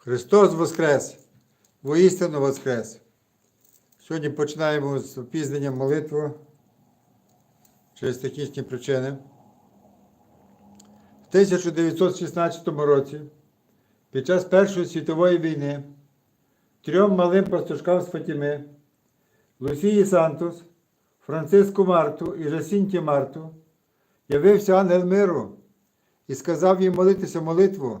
Христос Воскрес! Воістину Воскрес! Сьогодні починаємо з опізнення молитви через технічні причини. В 1916 році, під час Першої світової війни, трьом малим пастушкам з Фатіми, Лусії Сантос, Франциску Марту і Жасінті Марту, явився ангел миру і сказав їм молитися молитву,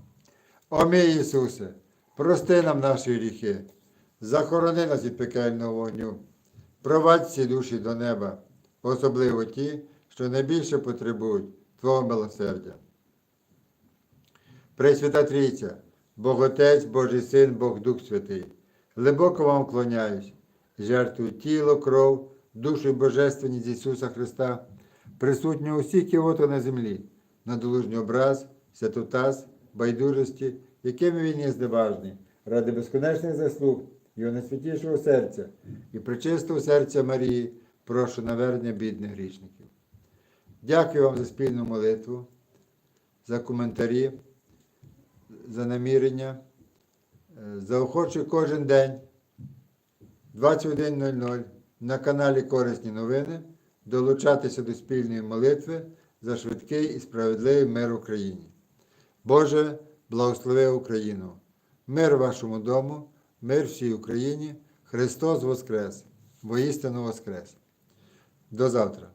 О мій Ісусе, прости нам наші гріхи, захорони нас від пекельного вогню, провадь всі душі до неба, особливо ті, що найбільше потребують Твого милосердя. Пресвята Трійця, Бог Отець, Божий Син, Бог Дух Святий, глибоко вам вклоняюсь, жертвую тіло, кров, душу і божественність Ісуса Христа, присутнього усі кіоти на землі, на долужній образ, святотаз, байдужості, якими він є зневажний, ради безконечних заслуг Його найсвятішого серця і причистого серця Марії, прошу навернення бідних грішників. Дякую вам за спільну молитву, за коментарі, за намірення. Е, Заохочую кожен день 21.00 на каналі Корисні новини долучатися до спільної молитви за швидкий і справедливий мир Україні. Боже, благослови Україну! Мир вашому дому, мир всій Україні, Христос Воскрес! Воістину Воскрес! До завтра!